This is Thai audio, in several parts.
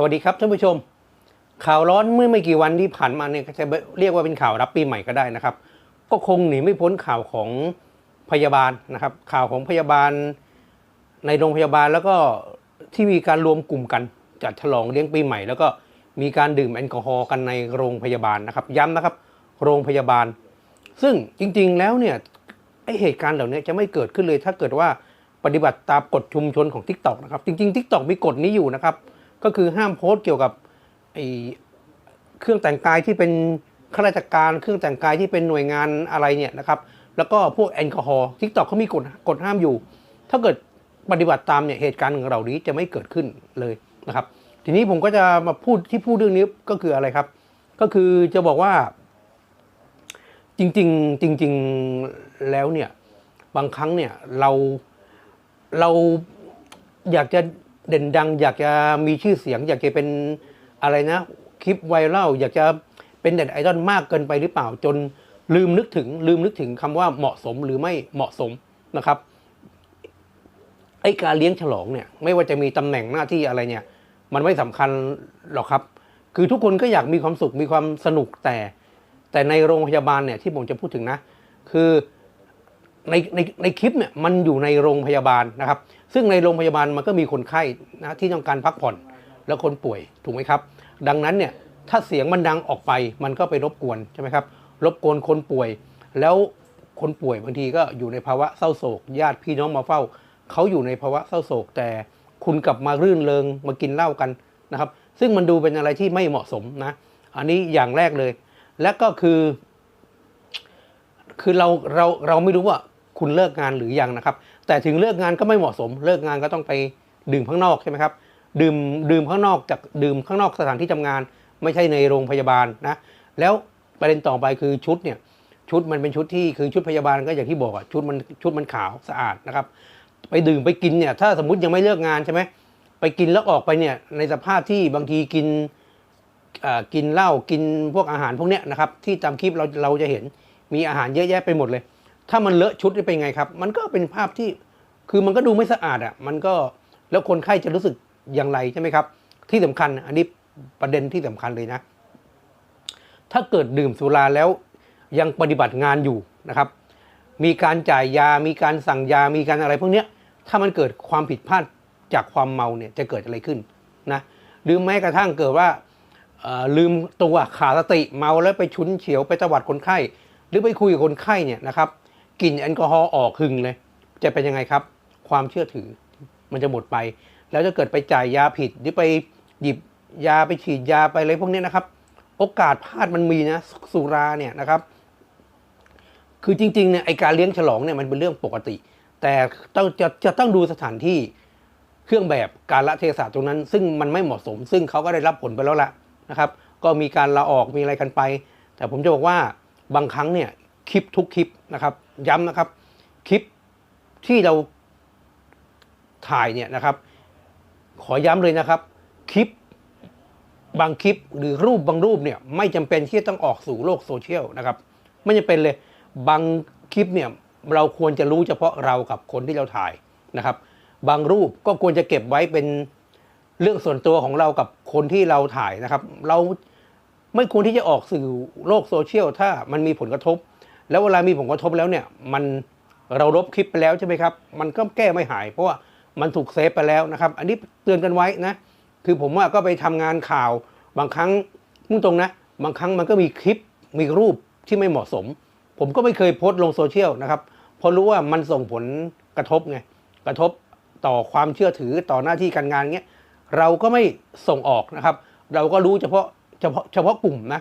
สวัสดีครับท่านผู้ชม ข่าวร้อนเมื่อไม่กี่วันที่ผ่านมาเนี่ยจะเรียกว่าเป็นข่าวรับปีใหม่ก็ได้นะครับ ก็คงหนีไม่พ้นข่าวของพยาบาลนะครับ ข่าวของพยาบาลในโรงพยาบาลแล้วก็ที่มีการรวมกลุ่มกันจัดฉลองเลี้ยงปีใหม่ แล้วก็มีการดื่มแอลกอฮอล์กันในโรงพยาบาลนะครับ ย้ำนะครับ โรงพยาบาล ซึ่งจริงๆแล้วเนี่ยไอเหตุการณ์เหล่านี้จะไม่เกิดขึ้นเลยถ้าเกิดว่าปฏิบัติตามกฎชุมชนของ Tik t o อกนะครับจริงๆ Tik t o อกมีกฎนี้อยู่นะครับ ก็คือห้ามโพสต์เกี่ยวกับไอเครื่องแต่งกายที่เป็นข้าราชการเครื่องแต่งกายที่เป็นหน่วยงานอะไรเนี่ยนะครับแล้วก็พวกแอลกอฮอล์ทิกตอกเขามีกฎกฎห้ามอยู่ ถ้าเกิดปฏิบัติตามเนี่ยเหตุการณ์เหล่านี้จะไม่เกิดขึ้นเลยนะครับ ทีนี้ผมก็จะมาพูดที่พูดเรื่องนี้ก็คืออะไรครับ ก็คือจะบอกว่า จริง ๆ จริง ๆแล้วเนี่ยบางครั้งเนี่ยเราเราอยากจะ เด่นดัง อยากจะมีชื่อเสียง อยากจะเป็นอะไรนะ คลิปไวรัลอยากจะเป็นเด็ดไอดอลมากเกินไปหรือเปล่า จนลืมนึกถึงลืมนึกถึงคำว่าเหมาะสมหรือไม่เหมาะสมนะครับไอการเลี้ยงฉลองเนี่ยไม่ว่าจะมีตำแหน่งหน้าที่อะไรเนี่ย มันไม่สำคัญหรอกครับ คือทุกคนก็อยากมีความสุขมีความสนุกแต่ แต่ในโรงพยาบาลเนี่ยที่ผมจะพูดถึงนะ คือ ในในในคลิปเนี่ยมันอยู่ในโรงพยาบาลนะครับ ซึ่งในโรงพยาบาลมันก็มีคนไข้นะที่ต้องการพักผ่อนแล้วคนป่วยถูกไหมครับ ดังนั้นเนี่ยถ้าเสียงมันดังออกไปมันก็ไปรบกวนใช่ไหมครับรบกวนคนป่วย แล้วคนป่วยบางทีก็อยู่ในภาวะเศร้าโศก ญาติพี่น้องมาเฝ้าเขาอยู่ในภาวะเศร้าโศก แต่คุณกลับมารื่นเริงมากินเหล้ากันนะครับ ซึ่งมันดูเป็นอะไรที่ไม่เหมาะสมนะ อันนี้อย่างแรกเลย และก็คือ คือเราเราเราไม่รู้ว่า คุณเลิกงานหรือยังนะครับ แต่ถึงเลิกงานก็ไม่เหมาะสม เลิกงานก็ต้องไปดื่มข้างนอกใช่ไหมครับ ดื่มดื่มข้างนอกจากดื่มข้างนอกสถานที่ทำงาน ไม่ใช่ในโรงพยาบาลนะ แล้วประเด็นต่อไปคือชุดเนี่ยชุดมันเป็นชุดที่คือชุดพยาบาลก็อย่างที่บอกอะชุดมันชุดมันขาวสะอาดนะครับ ไปดื่มไปกินเนี่ยถ้าสมมติยังไม่เลิกงานใช่ไหมไปกินแล้วออกไปเนี่ยในสภาพที่บางทีกินอ่ากินเหล้ากินพวกอาหารพวกเนี้ยนะครับที่ตามคลิปเราเราจะเห็นมีอาหารเยอะแยะไปหมดเลย ถ้ามันเลอะชุดนี่เป็นไงครับ มันก็เป็นภาพที่คือมันก็ดูไม่สะอาดอะ มันก็แล้วคนไข้จะรู้สึกอย่างไรใช่ไหมครับ ที่สำคัญอันนี้ประเด็นที่สำคัญเลยนะ ถ้าเกิดดื่มสุราแล้วยังปฏิบัติงานอยู่นะครับ มีการจ่ายยา มีการสั่งยา มีการอะไรพวกเนี้ย ถ้ามันเกิดความผิดพลาดจากความเมาเนี่ยจะเกิดอะไรขึ้นนะหรือแม้กระทั่งเกิดว่าลืมตัวขาดสติเมาแล้วไปชุนเฉียวไปตวัดคนไข้ หรือไปคุยกับคนไข้เนี่ยนะครับ กลิ่นแอลกอฮอล์ออกหึงเลย จะเป็นยังไงครับ ความเชื่อถือมันจะหมดไป แล้วจะเกิดไปจ่ายยาผิดหรือไปหยิบยาไปฉีดยาไปอะไรพวกนี้นะครับ โอกาสพลาดมันมีนะสุราเนี่ยนะครับ คือจริงๆเนี่ยไอการเลี้ยงฉลองเนี่ยมันเป็นเรื่องปกติ แต่ต้องจะจะต้องดูสถานที่เครื่องแบบการละเทศะตรงนั้น ซึ่งมันไม่เหมาะสม ซึ่งเขาก็ได้รับผลไปแล้วละนะครับ ก็มีการลาออกมีอะไรกันไป แต่ผมจะบอกว่าบางครั้งเนี่ยคลิปทุกคลิป นะครับ ย้ำนะครับคลิปที่เราถ่ายเนี่ยนะครับ ขอย้ำเลยนะครับคลิปบางคลิปหรือรูปบางรูปเนี่ยไม่จำเป็นที่จะต้องออกสู่โลกโซเชียลนะครับ ไม่จำเป็นเลยบางคลิปเนี่ยเราควรจะรู้เฉพาะเรากับคนที่เราถ่ายนะครับ บางรูปก็ควรจะเก็บไว้เป็นเรื่องส่วนตัวของเรากับคนที่เราถ่ายนะครับ เราไม่ควรที่จะออกสื่อโลกโซเชียลถ้ามันมีผลกระทบ แล้วเวลามีผลกระทบแล้วเนี่ยมันเราลบคลิปไปแล้วใช่ไหมครับ มันก็แก้ไม่หาย เพราะว่ามันถูกเซฟไปแล้วนะครับ อันนี้เตือนกันไว้นะ คือผมว่าก็ไปทำงานข่าวบางครั้งมุ่งตรงนะ บางครั้งมันก็มีคลิปมีรูปที่ไม่เหมาะสม ผมก็ไม่เคยโพสต์ลงโซเชียลนะครับเพราะรู้ว่ามันส่งผลกระทบไงกระทบต่อความเชื่อถือต่อหน้าที่การงานเงี้ยเราก็ไม่ส่งออกนะครับ เราก็รู้เฉพาะเฉพาะเฉพาะกลุ่มนะ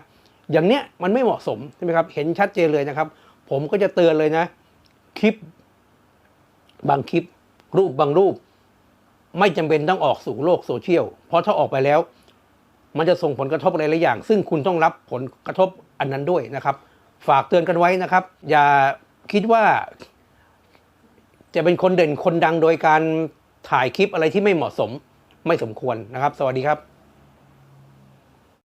อย่างเนี้ยมันไม่เหมาะสมใช่ไหมครับ เห็นชัดเจนเลยนะครับ ผมก็จะเตือนเลยนะ คลิป บางคลิป รูปบางรูป ไม่จำเป็นต้องออกสู่โลกโซเชียล เพราะถ้าออกไปแล้ว มันจะส่งผลกระทบอะไรหลายอย่าง ซึ่งคุณต้องรับผลกระทบอันนั้นด้วยนะครับ ฝากเตือนกันไว้นะครับ อย่าคิดว่า จะเป็นคนเด่นคนดังโดยการถ่ายคลิปอะไรที่ไม่เหมาะสมไม่สมควรนะครับ สวัสดีครับ